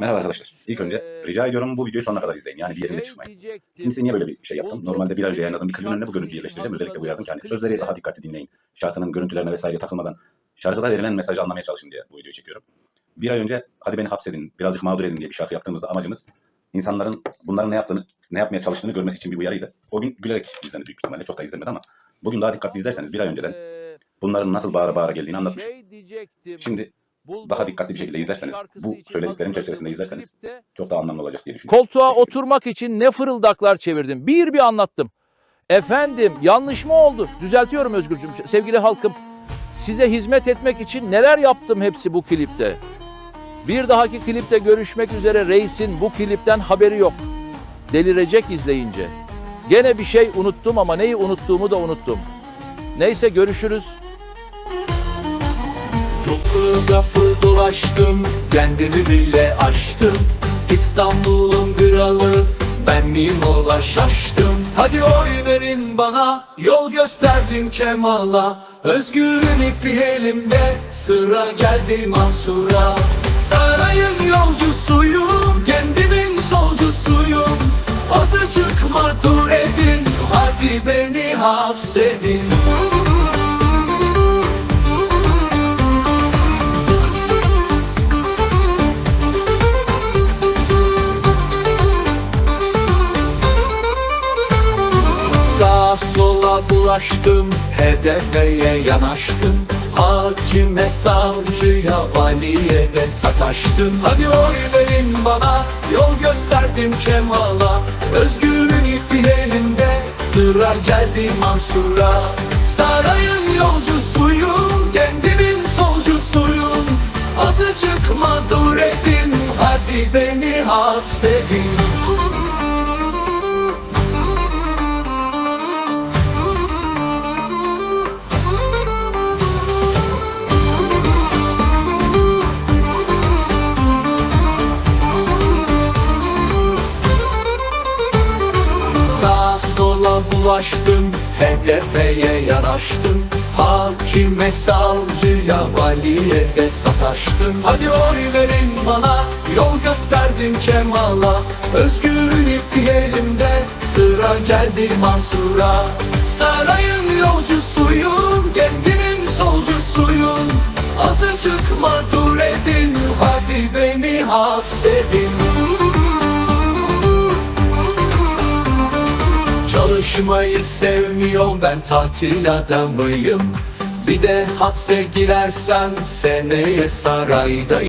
Merhaba arkadaşlar. İlk önce rica ediyorum bu videoyu sonuna kadar izleyin. Yani bir yerinde çıkmayın. Kimse niye böyle bir şey yaptım? Normalde bir önce yayınladığım bir klibin önüne bu görüntüyü yerleştireceğim. Özellikle uyardım ki hani sözleri daha dikkatli dinleyin. Şarkının görüntülerine vesaire takılmadan şarkıda verilen mesajı anlamaya çalışın diye bu videoyu çekiyorum. Bir ay önce hadi beni hapsedin, birazcık mağdur edin diye bir şarkı yaptığımızda amacımız insanların bunların ne yaptığını, ne yapmaya çalıştığını görmesi için bir uyarıydı. O gün gülerek izlendi büyük ihtimalle. Çok da izlenmedi ama bugün daha dikkatli izlerseniz bir ay önceden bunların nasıl bağıra bağıra geldiğini anlatmış. Şimdi daha dikkatli bir şekilde izlerseniz, bu söylediklerim çerçevesinde izlerseniz çok daha anlamlı olacak diye düşünüyorum. Koltuğa oturmak için ne fırıldaklar çevirdim. Bir bir anlattım. Efendim yanlış mı oldu? Düzeltiyorum Özgürcüm. Sevgili halkım size hizmet etmek için neler yaptım hepsi bu klipte. Bir dahaki klipte görüşmek üzere reisin bu klipten haberi yok. Delirecek izleyince. Gene bir şey unuttum ama neyi unuttuğumu da unuttum. Neyse görüşürüz. Kapı kapı dolaştım, kendimi bile aştım. İstanbul'un kralı, ben miyim ola şaştım. Hadi oy verin bana, yol gösterdim Kemal'a. Özgürün ipi elimde, sıra geldi Mansur'a. Sarayın yolcusuyum, kendimin solcusuyum. Azıcık mağdur edin, hadi beni hapsedin. Sola bulaştım, hedefe yanaştım. Hakime, savcıya, valiye de sataştım. Hadi oy verin bana, yol gösterdim Kemal'a. Özgürün ipi elinde, sıra geldi Mansur'a. Sarayın yolcusuyum, kendimin solcusuyum. Azıcık mağdur edin, hadi beni hapsedin bulaştım, hedefeye yanaştım Hakime, savcıya, valiye de sataştım Hadi oy verin bana, yol gösterdim Kemal'a. Özgürün ipi elimde, sıra geldi Mansur'a. Sarayın yolcusuyum, kendimin solcusuyum. Azıcık mağdur edin, hadi beni hapsedin Çalışmayı sevmiyorum ben tatil adamıyım. Bir de hapse girersem seneye sarayda